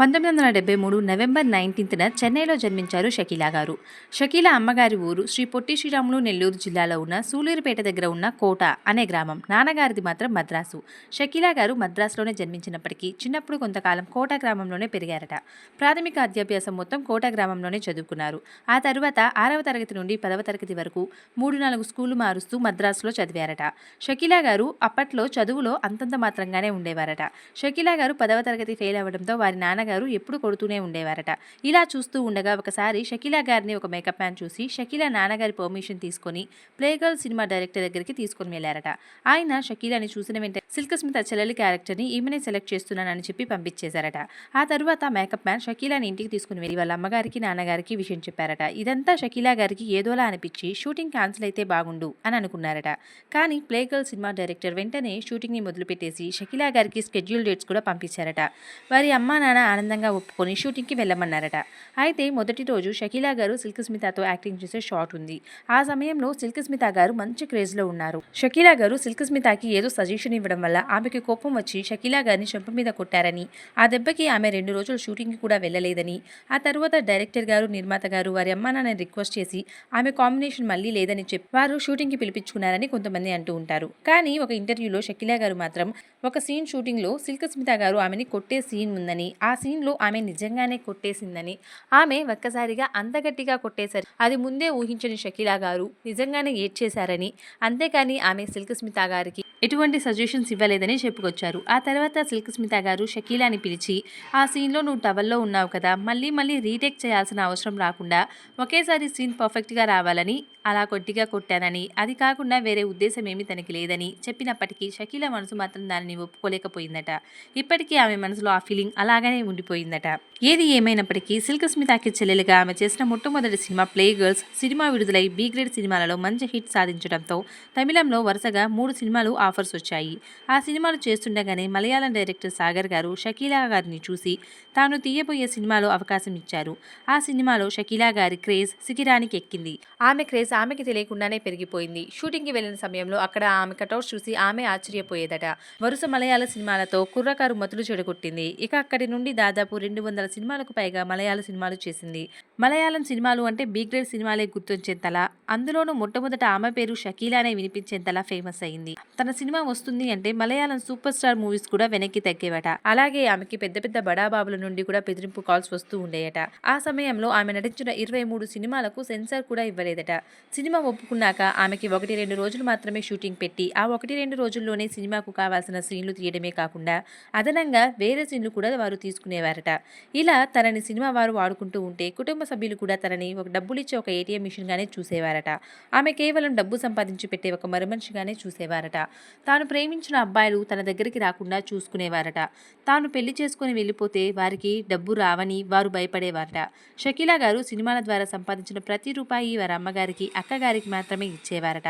పంతొమ్మిది వందల డెబ్బై మూడు నవంబర్ నైన్టీన్త్న చెన్నైలో జన్మించారు షకీలా గారు. షకీలా అమ్మగారి ఊరు శ్రీ పొట్టి శ్రీరాములు నెల్లూరు జిల్లాలో ఉన్న సూలూరుపేట దగ్గర ఉన్న కోట అనే గ్రామం. నాన్నగారిది మాత్రం మద్రాసు. షకీలా గారు మద్రాసులోనే జన్మించినప్పటికీ చిన్నప్పుడు కొంతకాలం కోట గ్రామంలోనే పెరిగారట. ప్రాథమిక విద్యాభ్యాసం మొత్తం కోట గ్రామంలోనే చదువుకున్నారు. ఆ తరువాత ఆరవ తరగతి నుండి పదవ తరగతి వరకు మూడు నాలుగు స్కూలు మారుస్తూ మద్రాసులో చదివారట. షకీలా గారు అప్పట్లో చదువులో అంతంత మాత్రంగానే ఉండేవారట. షకీలా గారు పదవ తరగతి ఫెయిల్ అవ్వడంతో వారి నాన్నగారు ఎప్పుడు కొడుతూనే ఉండేవారట. ఇలా చూస్తూ ఉండగా ఒకసారి షకీలా గారిని ఒక మేకప్ మ్యాన్ చూసి షకీలా నాన్నగారి పర్మిషన్ తీసుకొని ప్లే గర్ల్ సినిమా డైరెక్టర్ దగ్గరికి తీసుకొని వెళ్ళారట. ఆయన షకీలాని చూసిన వెంటనే సిల్క్ స్మిత చెల్లెలి క్యారెక్టర్ని ఈమెనే సెలెక్ట్ చేస్తున్నానని చెప్పి పంపించేశారట. ఆ తర్వాత మేకప్ మ్యాన్ షకీలాని ఇంటికి తీసుకుని వెళ్ళి వాళ్ళ అమ్మగారికి నాన్నగారికి విషయం చెప్పారట. ఇదంతా షకీలా గారికి ఏదోలా అనిపించి షూటింగ్ క్యాన్సిల్ అయితే బాగుండు అని అనుకున్నారట. కానీ ప్లే గర్ల్ సినిమా డైరెక్టర్ వెంటనే షూటింగ్ని మొదలుపెట్టేసి షకీలా గారికి స్కెడ్యూల్ డేట్స్ కూడా పంపించారట. వారి అమ్మా నాన్న ఆనందంగా ఒప్పుకొని షూటింగ్కి వెళ్ళమన్నారట. అయితే మొదటి రోజు షకీలా గారు సిల్క్ స్మితతో యాక్టింగ్ చేసే షాట్ ఉంది. ఆ సమయంలో సిల్క్ స్మిత గారు మంచి క్రేజ్లో ఉన్నారు. షకీలా గారు సిల్క్ స్మితకి ఏదో సజెషన్ ఇవ్వడం వల్ల ఆమెకి కోపం వచ్చి షకీలా గారిని చెంప మీద కొట్టారని ఆ దెబ్బకి ఆమె రెండు రోజులు షూటింగ్కి కూడా వెళ్ళలేదని ఆ తర్వాత డైరెక్టర్ గారు నిర్మాత గారు వారి అమ్మానాన్ని రిక్వెస్ట్ చేసి ఆమె కాంబినేషన్ మళ్ళీ లేదని చెప్పి వారు షూటింగ్కి పిలిపించుకున్నారని కొంతమంది అంటూ ఉంటారు. కానీ ఒక ఇంటర్వ్యూలో షకీలా గారు మాత్రం ఒక సీన్ షూటింగ్లో సిల్క్ స్మిత గారు ఆమెని కొట్టే సీన్ ఉందని ఆ సీన్లో ఆమె నిజంగానే కొట్టేసిందని. ఆమె ఒక్కసారిగా అంతగట్టిగా కొట్టేశారు అది ముందే ఊహించని షకీలా గారు నిజంగానే ఏడ్చేశారని. అంతేకాని ఆమె సిల్క్ స్మిత గారికి ఎటువంటి సజెషన్స్ ఇవ్వలేదని చెప్పుకొచ్చారు. ఆ తర్వాత సిల్క్ స్మిత గారు షకీలాని పిలిచి ఆ సీన్లో నువ్వు టవల్లో ఉన్నావు కదా మళ్ళీ మళ్ళీ రీటేక్ చేయాల్సిన అవసరం రాకుండా ఒకేసారి సీన్ పర్ఫెక్ట్గా రావాలని అలా కొట్టిగా కొట్టానని అది కాకుండా వేరే ఉద్దేశం ఏమీ తనకి లేదని చెప్పినప్పటికీ షకీల మనసు మాత్రం దానిని ఒప్పుకోలేకపోయిందట. ఇప్పటికీ ఆమె మనసులో ఆ ఫీలింగ్ అలాగనే ఉండిపోయిందట. ఏది ఏమైనప్పటికీ సిల్క్ స్మితాకి చెల్లెలుగా ఆమె చేసిన మొట్టమొదటి సినిమా ప్లే గర్ల్స్ సినిమా విడుదలై బి గ్రేడ్ సినిమాలలో మంచి హిట్ సాధించడంతో తమిళంలో వరుసగా మూడు సినిమాలు ఆఫర్స్ వచ్చాయి. ఆ సినిమాలు చేస్తుండగానే మలయాళం డైరెక్టర్ సాగర్ గారు షకీలా గారిని చూసి తాను తీయబోయే సినిమాలో అవకాశం ఇచ్చారు. ఆ సినిమాలో షకీలా గారి క్రేజ్ శిఖిరానికి ఎక్కింది. ఆమె క్రేజ్ ఆమెకి తెలియకుండానే పెరిగిపోయింది. షూటింగ్కి వెళ్ళిన సమయంలో అక్కడ ఆమె కటౌట్స్ చూసి ఆమె ఆశ్చర్యపోయేదట. వరుస మలయాళ సినిమాలతో కుర్రకారు మతులు చెడగొట్టింది. ఇక అక్కడి నుండి దాదాపు రెండు వందల సినిమాలకు పైగా మలయాళ సినిమాలు చేసింది. మలయాళం సినిమాలు అంటే బీ గ్రేడ్ సినిమాలే గుర్తొచ్చేంతలా అందులోనూ మొట్టమొదట ఆమె పేరు షకీలానే వినిపించేంతలా ఫేమస్ అయింది. తన సినిమా వస్తుంది అంటే మలయాళం సూపర్ స్టార్ మూవీస్ కూడా వెనక్కి తగ్గేవట. అలాగే ఆమెకి పెద్ద పెద్ద బడాబాబుల నుండి కూడా బెదిరింపు కాల్స్ వస్తూ ఉండేయట. ఆ సమయంలో ఆమె నటించిన ఇరవై మూడు సినిమాలకు సెన్సార్ కూడా ఇవ్వలేదట. సినిమా ఒప్పుకున్నాక ఆమెకి ఒకటి రెండు రోజులు మాత్రమే షూటింగ్ పెట్టి ఆ ఒకటి రెండు రోజుల్లోనే సినిమాకు కావాల్సిన సీన్లు తీయడమే కాకుండా అదనంగా వేరే సీన్లు కూడా వారు తీసుకున్నారు తీసుకునేవారట ఇలా తనని సినిమా వారు వాడుకుంటూ ఉంటే కుటుంబ సభ్యులు కూడా తనని ఒక డబ్బులిచ్చే ఒక ఏటీఎం మిషన్గానే చూసేవారట. ఆమె కేవలం డబ్బు సంపాదించి పెట్టే ఒక మరుమనిషిగానే చూసేవారట. తాను ప్రేమించిన అబ్బాయిలు తన దగ్గరికి రాకుండా చూసుకునేవారట. తాను పెళ్ళి చేసుకుని వెళ్ళిపోతే వారికి డబ్బు రావని వారు భయపడేవారట. షకీలా గారు సినిమాల ద్వారా సంపాదించిన ప్రతి రూపాయి వారి అమ్మగారికి అక్కగారికి మాత్రమే ఇచ్చేవారట.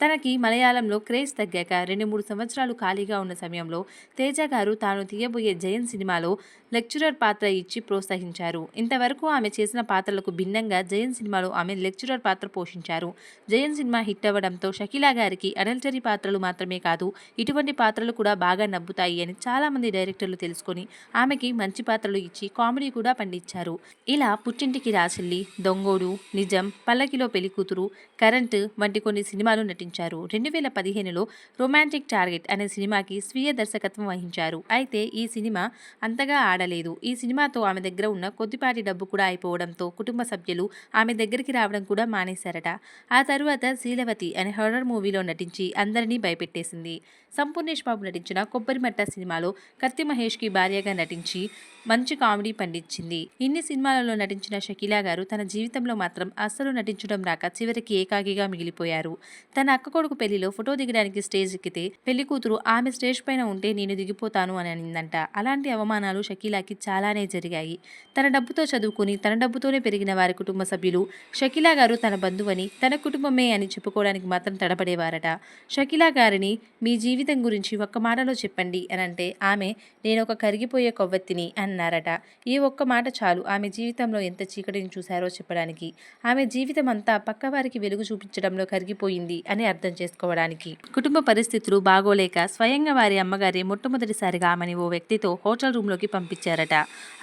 తనకి మలయాళంలో క్రేజ్ తగ్గాక రెండు మూడు సంవత్సరాలు ఖాళీగా ఉన్న సమయంలో తేజ గారు తాను తీయబోయే జయన్ సినిమాలో లెక్చరర్ పాత్ర ఇచ్చి ప్రోత్సహించారు. ఇంతవరకు ఆమె చేసిన పాత్రలకు భిన్నంగా జయన్ సినిమాలో ఆమె లెక్చరర్ పాత్ర పోషించారు. జయన్ సినిమా హిట్ అవ్వడంతో షకీలా గారికి అడల్టరీ పాత్రలు మాత్రమే కాదు ఇటువంటి పాత్రలు కూడా బాగా నవ్వుతాయి అని చాలామంది డైరెక్టర్లు తెలుసుకొని ఆమెకి మంచి పాత్రలు ఇచ్చి కామెడీ కూడా పండించారు. ఇలా పుట్టింటికి రాసిల్లి దొంగోడు నిజం పల్లకిలో పెళ్ళికూతురు కరెంట్ వంటి కొన్ని సినిమాలు నటించారు. రెండు వేల పదిహేనులో రొమాంటిక్ టార్గెట్ అనే సినిమాకి స్వీయ దర్శకత్వం వహించారు. అయితే ఈ సినిమా అంతగా ఆడలేదు. ఈ సినిమాతో ఆమె దగ్గర ఉన్న కొద్దిపాటి డబ్బు కూడా అయిపోవడంతో కుటుంబ సభ్యులు ఆమె దగ్గరికి రావడం కూడా మానేశారట. ఆ తరువాత శీలవతి అనే హర్రర్ మూవీలో నటించి అందరినీ భయపెట్టేసింది. సంపూర్ణేష్ బాబు నటించిన కొబ్బరిమట్ట సినిమాలో కత్తి మహేష్కి భార్యగా నటించి మంచి కామెడీ పండించింది. ఇన్ని సినిమాలలో నటించిన షకీలా గారు తన జీవితంలో మాత్రం అస్సలు నటించడం రాక చివరికి ఏకాకిగా మిగిలిపోయారు. తన అక్క కొడుకు పెళ్ళిలో ఫోటో దిగడానికి స్టేజ్ ఎక్కితే పెళ్ళి కూతురు ఆమె స్టేజ్ పైన ఉంటే నేను దిగిపోతాను అని అనిందంట. అలాంటి అవమానాలు షకీలాకి చాలానే జరిగాయి. తన డబ్బుతో చదువుకుని తన డబ్బుతోనే పెరిగిన వారి కుటుంబ సభ్యులు షకీలా గారు తన బంధువని తన కుటుంబమే అని చెప్పుకోవడానికి మాత్రం తడపడేవారట షకీలా గారిని మీ జీవితం గురించి ఒక్క మాటలో చెప్పండి అని అంటే ఆమె నేను ఒక కరిగిపోయే కొవ్వొత్తిని అన్నారట. ఈ ఒక్క మాట చాలు ఆమె జీవితంలో ఎంత చీకటిని చూశారో చెప్పడానికి. ఆమె జీవితం అంతా పక్కవారికి వెలుగు చూపించడంలో కరిగిపోయింది అని అని అర్థం చేసుకోవడానికి. కుటుంబ పరిస్థితులు బాగోలేక స్వయంగా వారి అమ్మగారి మొట్టమొదటిసారిగా ఆమెని ఓ వ్యక్తితో హోటల్ రూమ్లోకి పంపించారట.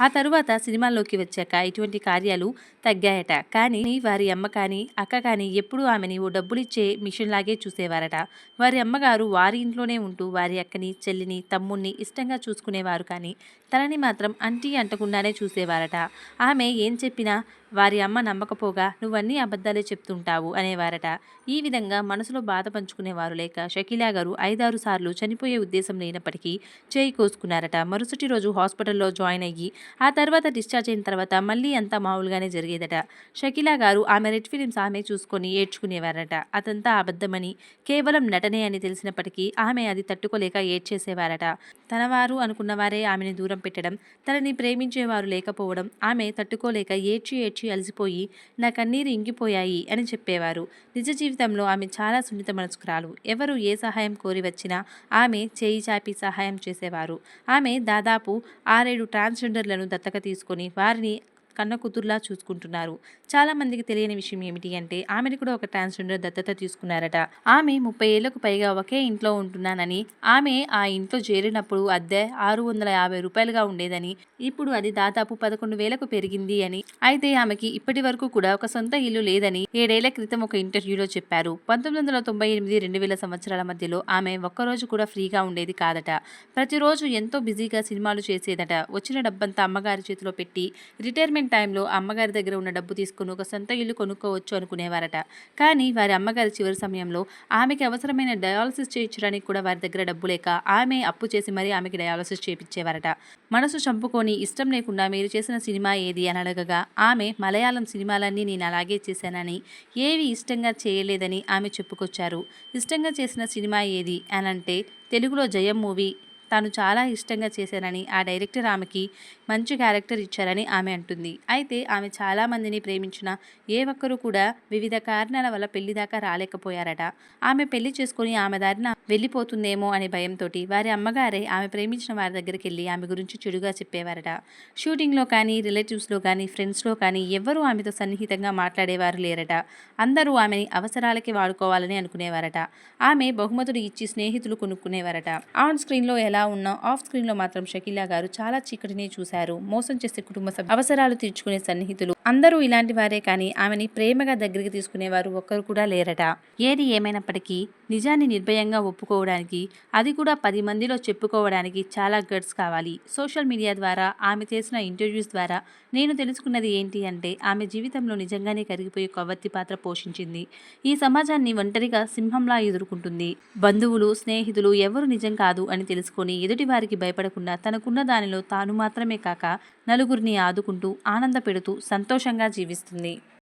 ఆ తరువాత సినిమాల్లోకి వచ్చాక ఇటువంటి కార్యాలు తగ్గాయట. కానీ వారి అమ్మ కానీ అక్క కానీ ఎప్పుడూ ఆమెని ఓ డబ్బులిచ్చే మిషన్ లాగే చూసేవారట. వారి అమ్మగారు వారి ఇంట్లోనే ఉంటూ వారి అక్కని చెల్లిని తమ్ముణ్ణి ఇష్టంగా చూసుకునేవారు కానీ తనని మాత్రం అంటీ అంటకుండానే చూసేవారట. ఆమె ఏం చెప్పినా వారి అమ్మ నమ్మకపోగా నువ్వన్నీ అబద్ధాలే చెప్తుంటావు అనేవారట. ఈ విధంగా మనసులో బాధ పంచుకునేవారు లేక షకీలా గారు ఐదారు సార్లు చనిపోయే ఉద్దేశం లేనప్పటికీ చేయి కోసుకున్నారట. మరుసటి రోజు హాస్పిటల్లో జాయిన్ అయ్యి ఆ తర్వాత డిశ్చార్జ్ అయిన తర్వాత మళ్ళీ అంతా మామూలుగానే జరిగేదట. షకీలా గారు ఆమె రెడ్ ఫిలిమ్స్ ఆమె చూసుకొని ఏడ్చుకునేవారట. అతంతా అబద్ధమని కేవలం నటనే అని తెలిసినప్పటికీ ఆమె అది తట్టుకోలేక ఏడ్చేసేవారట. తనవారు అనుకున్నవారే ఆమెని దూరం పెట్టడం తనని ప్రేమించేవారు లేకపోవడం ఆమె తట్టుకోలేక ఏడ్చి ఏడ్చి అలసిపోయి నా కన్నీరు ఇంగిపోయాయి అని చెప్పేవారు. నిజ జీవితంలో ఆమె చాలా సున్నిత మనసుకురాలు ఎవరు ఏ సహాయం కోరి వచ్చినా ఆమె చేయి చాపి సహాయం చేసేవారు. ఆమె దాదాపు ఆరేడు ట్రాన్స్జెండర్లను దత్తక తీసుకొని వారిని కన్న కూతురులా చూసుకుంటున్నారు. చాలా మందికి తెలియని విషయం ఏమిటి అంటే ఆమెను కూడా ఒక ట్రాన్స్జెండర్ దత్తత తీసుకున్నారట. ఆమె ముప్పై ఏళ్ళకు పైగా ఒకే ఇంట్లో ఉంటున్నానని ఆమె ఆ ఇంట్లో చేరినప్పుడు అద్దె ఆరు వందల యాభై రూపాయలుగా ఉండేదని ఇప్పుడు అది దాదాపు పదకొండు వేలకు పెరిగింది అని అయితే ఆమెకి ఇప్పటి వరకు కూడా ఒక సొంత ఇల్లు లేదని ఏడేళ్ళ క్రితం ఒక ఇంటర్వ్యూలో చెప్పారు. పంతొమ్మిది వందల తొంభై ఎనిమిది రెండు వేల సంవత్సరాల మధ్యలో ఆమె ఒక్కరోజు కూడా ఫ్రీగా ఉండేది కాదట. ప్రతిరోజు ఎంతో బిజీగా సినిమాలు చేసేదట. వచ్చిన డబ్బంతా అమ్మగారి చేతిలో పెట్టి రిటైర్మెంట్ టైంలో అమ్మగారి దగ్గర ఉన్న డబ్బు తీసుకుని ఒక సొంత ఇల్లు కొనుక్కోవచ్చు అనుకునేవారట. కానీ వారి అమ్మగారి చివరి సమయంలో ఆమెకి అవసరమైన డయాలసిస్ చేయించడానికి కూడా వారి దగ్గర డబ్బు లేక ఆమె అప్పు చేసి మరీ ఆమెకి డయాలసిస్ చేయించేవారట. మనసు చంపుకొని ఇష్టం లేకుండా మీరు చేసిన సినిమా ఏది అని అడగగా ఆమె మలయాళం సినిమాలన్నీ నేను అలాగే చేశానని ఏవి ఇష్టంగా చేయలేదని ఆమె చెప్పుకొచ్చారు. ఇష్టంగా చేసిన సినిమా ఏది? అని అంటే తెలుగులో జయం మూవీ తాను చాలా ఇష్టంగా చేశానని ఆ డైరెక్టర్ ఆమెకి మంచి క్యారెక్టర్ ఇచ్చారని ఆమె అంటుంది. అయితే ఆమె చాలామందిని ప్రేమించిన ఏ ఒక్కరూ కూడా వివిధ కారణాల వల్ల పెళ్ళి దాకా రాలేకపోయారట. ఆమె పెళ్ళి చేసుకుని ఆమె దారిన వెళ్ళిపోతుందేమో అనే భయంతో వారి అమ్మగారే ఆమె ప్రేమించిన వారి దగ్గరికి వెళ్ళి ఆమె గురించి చెడుగా చెప్పేవారట. షూటింగ్లో కానీ రిలేటివ్స్లో కానీ ఫ్రెండ్స్లో కానీ ఎవ్వరూ ఆమెతో సన్నిహితంగా మాట్లాడేవారు లేరట. అందరూ ఆమెని అవసరాలకి వాడుకోవాలని అనుకునేవారట. ఆమె బహుమతులు ఇచ్చి స్నేహితులు కొనుక్కునేవారట. ఆన్ స్క్రీన్లో ఎలా ఉన్నా ఆఫ్ స్క్రీన్లో మాత్రం షకీలా గారు చాలా చీకటిని చూశారు. మోసం చేసే కుటుంబ అవసరాలు తీర్చుకునే సన్నిహితులు. అందరూ ఇలాంటి వారే కానీ ఆమెని ప్రేమగా దగ్గరికి తీసుకునేవారు ఒక్కరు కూడా లేరట. ఏది ఏమైనప్పటికీ నిజాన్ని నిర్భయంగా ఒప్పుకోవడానికి అది కూడా పది మందిలో చెప్పుకోవడానికి చాలా గట్స్ కావాలి. సోషల్ మీడియా ద్వారా ఆమె చేసిన ఇంటర్వ్యూస్ ద్వారా నేను తెలుసుకున్నది ఏంటి అంటే ఆమె జీవితంలో నిజంగానే కరిగిపోయే కొవ్వొత్తి పాత్ర పోషించింది. ఈ సమాజాన్ని ఒంటరిగా సింహంలా ఎదుర్కొంటుంది. బంధువులు స్నేహితులు ఎవరు నిజం కాదు అని తెలుసుకుని ఎదుటి ఎదుటివారికి భయపడకుండా తనకున్న దానిలో తాను మాత్రమే కాక నలుగురిని ఆదుకుంటూ ఆనంద పెడుతూ సంతోషంగా జీవిస్తుంది.